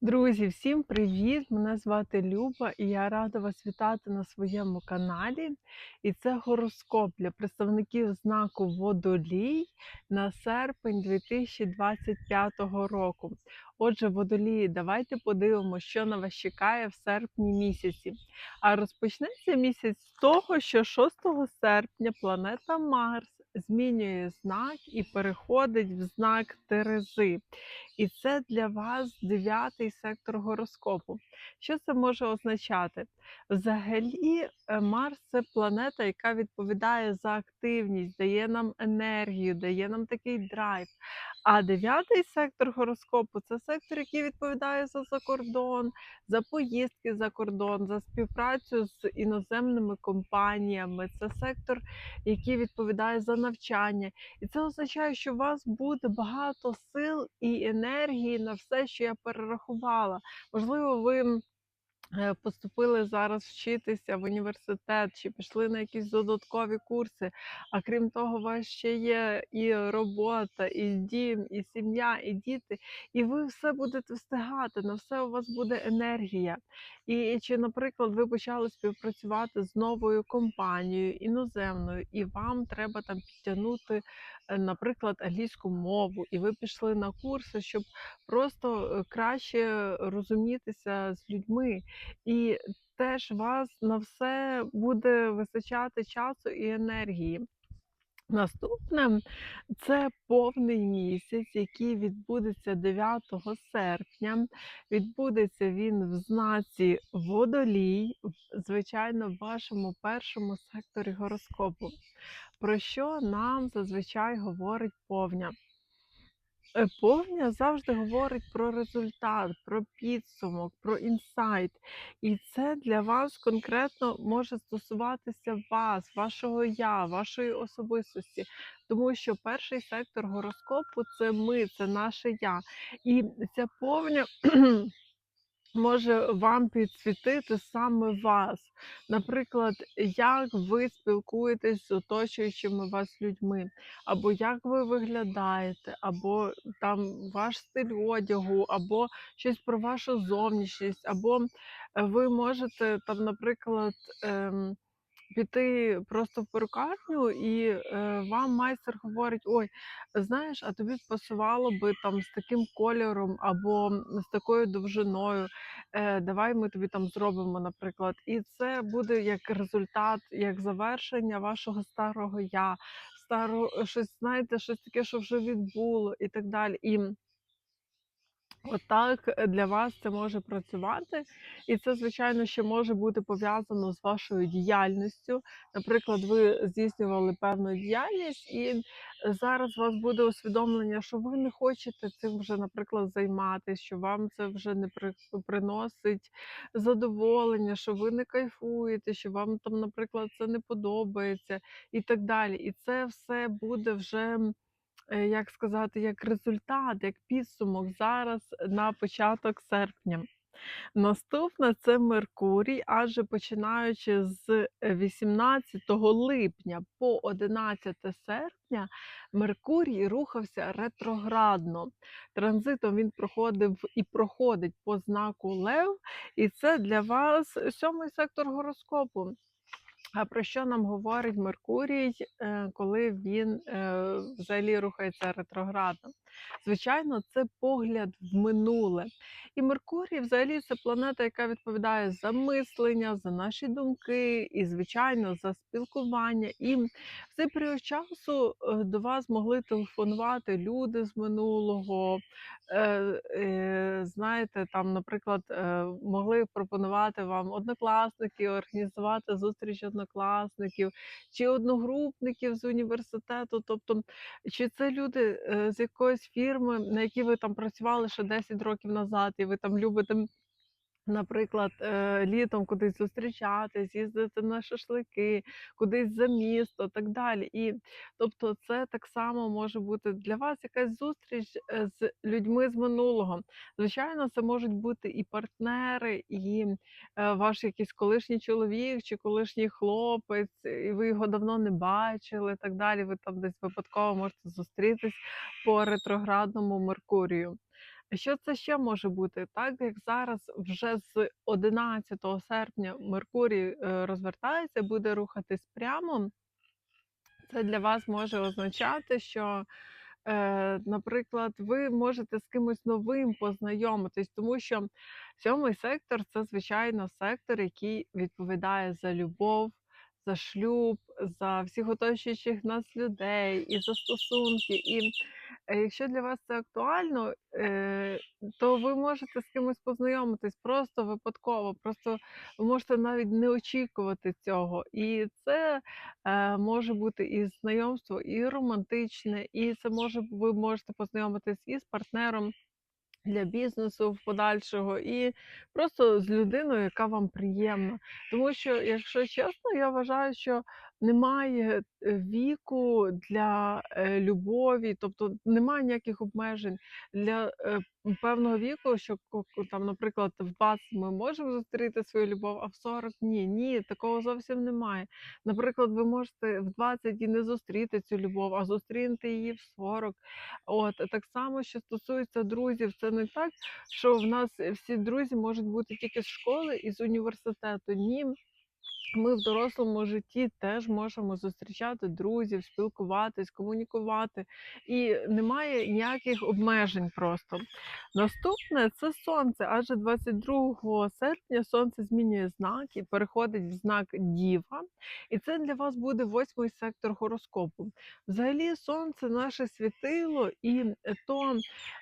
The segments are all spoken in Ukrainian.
Друзі, всім привіт! Мене звати Люба, і я рада вас вітати на своєму каналі. І це гороскоп для представників знаку Водолій на серпень 2025 року. Отже, водолії, давайте подивимося, що на вас чекає в серпні місяці. А розпочнеться місяць з того, що 6 серпня планета Марс змінює знак і переходить в знак Терези. І це для вас дев'ятий сектор гороскопу. Що це може означати? Взагалі, е, Марс це планета, яка відповідає за активність, дає нам енергію, дає нам такий драйв. А дев'ятий сектор гороскопу це сектор, який відповідає за закордон, за поїздки за кордон, за співпрацю з іноземними компаніями. Це сектор, який відповідає за навчання. І це означає, що у вас буде багато сил і енергії на все, що я перерахувала. Можливо, ви поступили зараз вчитися в університет чи пішли на якісь додаткові курси. А крім того, у вас ще є і робота, і дім, і сім'я, і діти. І ви все будете встигати, на все у вас буде енергія. І чи, наприклад, ви почали співпрацювати з новою компанією іноземною, і вам треба там підтягнути, е, наприклад, англійську мову, і ви пішли на курси, щоб просто е, краще розумітися з людьми. І теж вас на все буде вистачати часу і енергії. Наступне це повний місяць, який відбудеться 9 серпня. Відбудеться він в знаці Водолій, звичайно, в вашому першому секторі гороскопу. Про що нам зазвичай говорить повня? Е, Повня завжди говорить про результат, про підсумок, про інсайт. І це для вас конкретно може стосуватися вас, вашого я, вашої особистості. Тому що перший сектор гороскопу це ми, це наше я. І ця повня. Може вам підсвітити саме вас. Наприклад, як ви спілкуєтесь з оточуючими вас людьми, або як ви виглядаєте, або там ваш стиль одягу, або щось про вашу зовнішність, або ви можете там, наприклад, ем, піти просто в перукарню, і е, вам майстер говорить: ой, знаєш, а тобі пасувало би там з таким кольором або з такою довжиною е, давай ми тобі там зробимо, наприклад. І це буде як результат, як завершення вашого старого я, старого щось, знаєте, щось таке, що вже відбуло, і так далі. І Отак е, для вас це може працювати, і це, звичайно, ще може бути пов'язано з вашою діяльністю. Наприклад, ви здійснювали певну діяльність, і зараз у вас буде усвідомлення, що ви не хочете цим вже, наприклад, займатися, що вам це вже не приносить задоволення, що ви не кайфуєте, що вам там, наприклад, це не подобається, і так далі. І це все буде вже е, як сказати, як результат, як підсумок зараз на початок серпня. Наступне це Меркурій, адже починаючи з 18 липня по 11 серпня, Меркурій рухався ретроградно. Транзитом він проходив і проходить по знаку Лев, і це для вас сьомий сектор гороскопу. А про що нам говорить Меркурій, е, коли він е, взагалі рухається ретроградно? Звичайно, це погляд в минуле. І Меркурій, взагалі, це планета, яка відповідає за мислення, за наші думки, і, звичайно, за спілкування. І в цей період часу е, до вас могли телефонувати люди з минулого. Е, е, знаєте, там, наприклад, могли пропонувати вам однокласники, організувати зустріч однокласників чи одногрупників з університету. Тобто, чи це люди з якоїсь фірми, на якій ви там працювали ще 10 років назад, і ви там любите Наприклад, е, літом кудись зустрічатись, їздити на шашлики, кудись за місто, так далі. І тобто, це так само може бути для вас якась зустріч е, з людьми з минулого. Звичайно, це можуть бути і партнери, і е, ваш якийсь колишній чоловік чи колишній хлопець, і ви його давно не бачили, так далі. Ви там десь випадково можете зустрітись по ретроградному Меркурію. Що це ще може бути? Так як зараз вже з 11 серпня Меркурій е, розвертається, буде рухатись прямо. Це для вас може означати, що, е, наприклад, ви можете з кимось новим познайомитись, тому що сьомий сектор це, звичайно, сектор, який відповідає за любов, за шлюб, за всіх оточуючих нас людей і за стосунки. І е, якщо для вас це актуально, е, то ви можете з кимось познайомитись просто випадково, просто ви можете навіть не очікувати цього. І це Е, може бути і знайомство, і романтичне, і це може ви можете познайомитись і з партнером для бізнесу в подальшого, і просто з людиною, яка вам приємна. Тому що, якщо чесно, я вважаю, що немає е, віку для е, любові, тобто немає ніяких обмежень для е, певного віку, що там, наприклад, в 20 ми можемо зустріти свою любов, а в 40 ні. Ні, такого зовсім немає. Наприклад, ви можете в 20 і не зустріти цю любов, а зустрінете її в 40. От так само, що стосується друзів, це не так, що в нас всі друзі можуть бути тільки з школи і з університету. Ні, ми в дорослому житті теж можемо зустрічати друзів, спілкуватись, комунікувати, і немає ніяких обмежень просто. Наступне це сонце, адже 22 серпня сонце змінює знак і переходить в знак Діва, і це для вас буде восьмий сектор гороскопу. Взагалі, сонце наше світило, і то,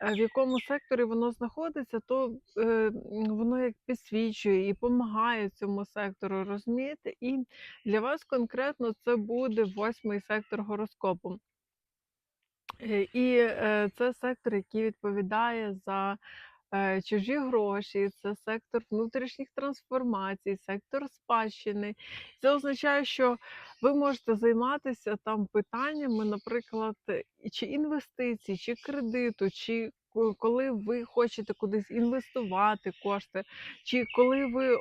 е, в якому секторі воно знаходиться, то е, воно як підсвічує і допомагає цьому сектору, розумієте? І для вас конкретно це буде восьмий сектор гороскопу. Е, І е, це сектор, який відповідає за е, чужі гроші, це сектор внутрішніх трансформацій, сектор спадщини. Це означає, що ви можете займатися там питаннями, наприклад, чи інвестицій, чи кредиту, чи коли ви хочете кудись інвестувати кошти, чи коли ви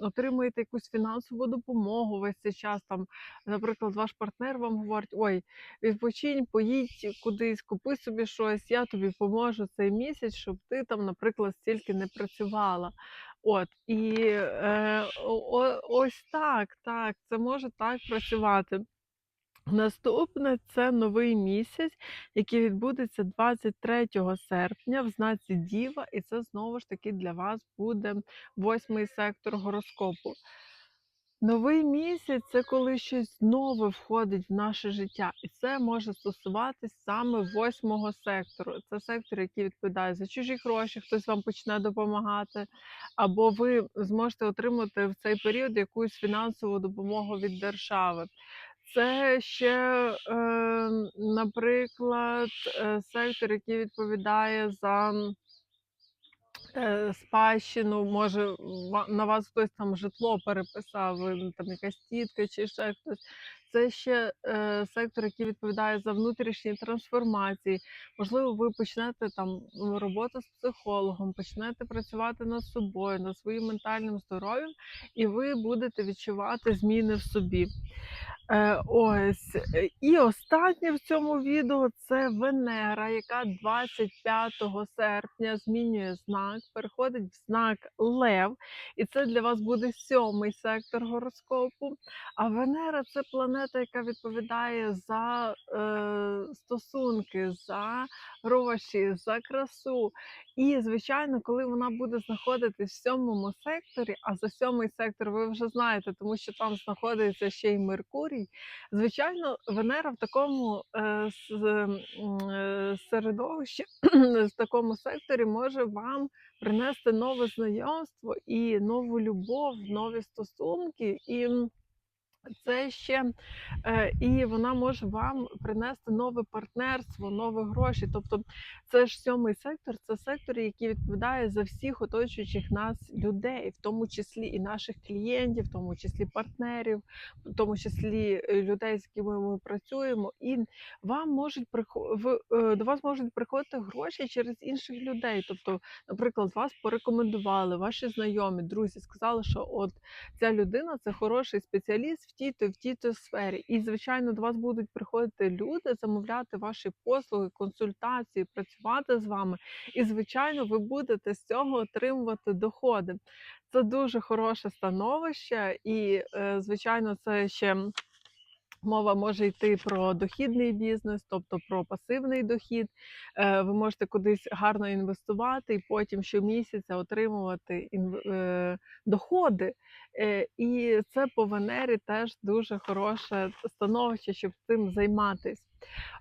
отримуєте якусь фінансову допомогу весь цей час, там, наприклад, ваш партнер вам говорить, ой, відпочинь, поїдь кудись, купи собі щось, я тобі поможу цей місяць, щоб ти там, наприклад, стільки не працювала. От, і е, о- ось так, так, це може так працювати. Наступне це новий місяць, який відбудеться 23 серпня в знаці Діва, і це знову ж таки для вас буде восьмий сектор гороскопу. Новий місяць це коли щось нове входить в наше життя, і це може стосуватись саме восьмого сектору. Це сектор, який відповідає за чужі гроші, хтось вам почне допомагати, або ви зможете отримати в цей період якусь фінансову допомогу від держави. Це ще, е, наприклад, е, сектор, який відповідає за е, спадщину, може, на вас хтось там житло переписав, там якась тітка чи ще хтось. Це ще е, сектор, який відповідає за внутрішні трансформації. Можливо, ви почнете там роботу з психологом, почнете працювати над собою, над своїм ментальним здоров'ям, і ви будете відчувати зміни в собі. Е, ось. Е, І останнє в цьому відео це Венера, яка 25 серпня змінює знак, переходить в знак Лев. І це для вас буде сьомий сектор гороскопу. А Венера це планета, яка відповідає за е, стосунки, за гроші, за красу. І, звичайно, коли вона буде знаходитись в сьомому секторі, а за сьомий сектор ви вже знаєте, тому що там знаходиться ще й Меркурій. Звичайно, Венера в такому е, е, середовищі, в такому секторі може вам принести нове знайомство і нову любов, нові стосунки. І це ще е, і вона може вам принести нове партнерство, нові гроші. Тобто, це ж сьомий сектор, це сектор, який відповідає за всіх оточуючих нас людей, в тому числі і наших клієнтів, в тому числі партнерів, в тому числі е, людей, з якими ми працюємо. І вам можуть е, до вас можуть приходити гроші через інших людей. Тобто, наприклад, вас порекомендували, ваші знайомі, друзі сказали, що от ця людина це хороший спеціаліст тій-то, в тій-то сфері. І, звичайно, до вас будуть приходити люди, замовляти ваші послуги, консультації, працювати з вами. І, звичайно, ви будете з цього отримувати доходи. Це дуже хороше становище, і, е, звичайно, це ще мова може йти про дохідний бізнес, тобто про пасивний дохід. Е, Ви можете кудись гарно інвестувати і потім щомісяця отримувати е, доходи. Е, І це по Венері теж дуже хороше становище, щоб цим займатися.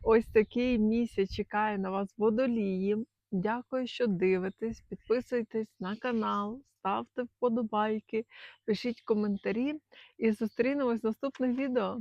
Ось такий місяць чекає на вас водолії. Дякую, що дивитесь. Підписуйтесь на канал, ставте вподобайки, пишіть коментарі і зустрінемось в наступних відео.